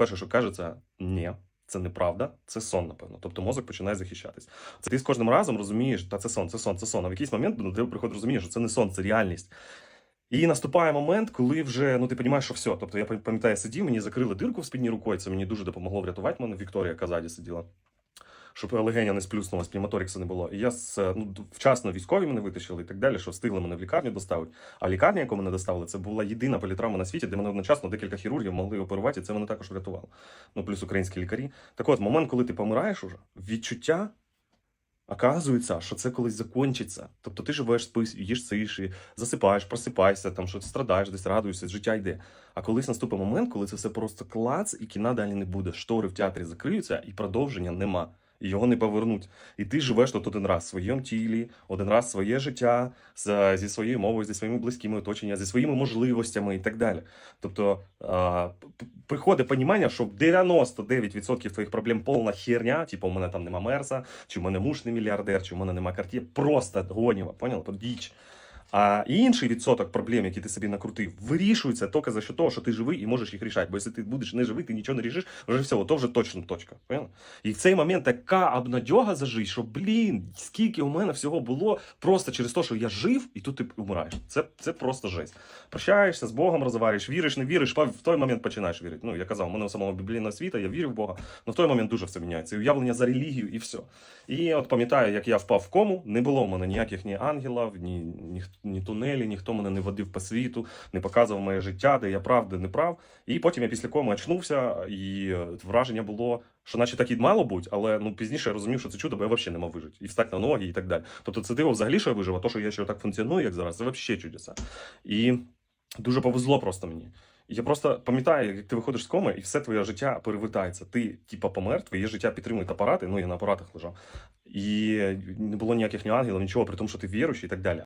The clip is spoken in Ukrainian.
перше, що каже, це ні. Це неправда, це сон, напевно. Тобто мозок починає захищатись. Це ти з кожним разом розумієш, та це сон, це сон, це сон. А в якийсь момент до тебе приходить розумієш, що це не сон, це реальність. І наступає момент, коли вже ну ти розумієш, що все. Тобто я пам'ятаю, сидів, мені закрили дирку в спідній рукою. Це мені дуже допомогло врятувати мене. Вікторія Казаді сиділа. Щоб легеня не сплюснулась, пневмоторікса не було. І я з, ну, вчасно військові мене витащили і так далі, що встигли мене в лікарню доставити. А лікарня, яку мене доставили, це була єдина політравма на світі, де мене одночасно декілька хірургів могли оперувати, і це мене також врятувало. Ну, плюс українські лікарі. Так от, момент, коли ти помираєш уже, відчуття. Оказується, що це колись закінчиться. Тобто ти живеш, спиш, їш сиші, засипаєш, просипаєшся, там що страдаєш, десь радуєшся, життя йде. А колись наступить момент, коли це все просто клац, і кіна далі не буде. Штори в театрі закриються, і продовження нема. Його не повернуть. І ти живеш тут один раз в своєму тілі, один раз своє життя з, зі своєю мовою, зі своїми близькими оточеннями, зі своїми можливостями і так далі. Тобто а, приходить понімання, що 99% твоїх проблем повна херня, типу, у мене там нема мерса, чи в мене муж не мільярдер, чи в мене нема картє, просто гоніва, понял? Тут діч. А інший відсоток проблем, які ти собі накрутив, вирішується тільки за що того, що ти живий і можеш їх рішати. Бо якщо ти будеш не живий, ти нічого не рішиш, вже все, то вже точно точка. Поняла? І в цей момент така обнадьога за життя, що блін, скільки у мене всього було просто через те, що я жив, і тут ти вмираєш. Це, це просто жесть. Прощаєшся з Богом, розговорюєш, віриш, не віриш, в той момент починаєш вірити. Ну, я казав, у мене у самого біблійного освіта, я вірю в Бога, але в той момент дуже все міняється. І уявлення за релігію, і все. І от пам'ятаю, як я впав в кому, не було в мене ніяких ні ангелів, ні, ні, ні тунелі, ніхто мене не водив по світу, не показував моє життя, де я прав, де не прав. І потім я після коми очнувся, і е, враження було, що наче так і мало бути, але ну пізніше я розумів, що це чудо, бо я взагалі не мав вижити. І встати на ноги, і так далі. Тобто це диво взагалі, що я вижив, а то, що я ще так функціоную, як зараз, це взагалі чудеса. І дуже повезло просто мені. Я просто пам'ятаю, як ти виходиш з коми, і все твоє життя перевертається. Ти, типа, помер, твоє життя підтримують апарати. Ну я на апаратах лежав. І не було ніяких ні ангелів, нічого, при тому, що ти віруючий і так далі.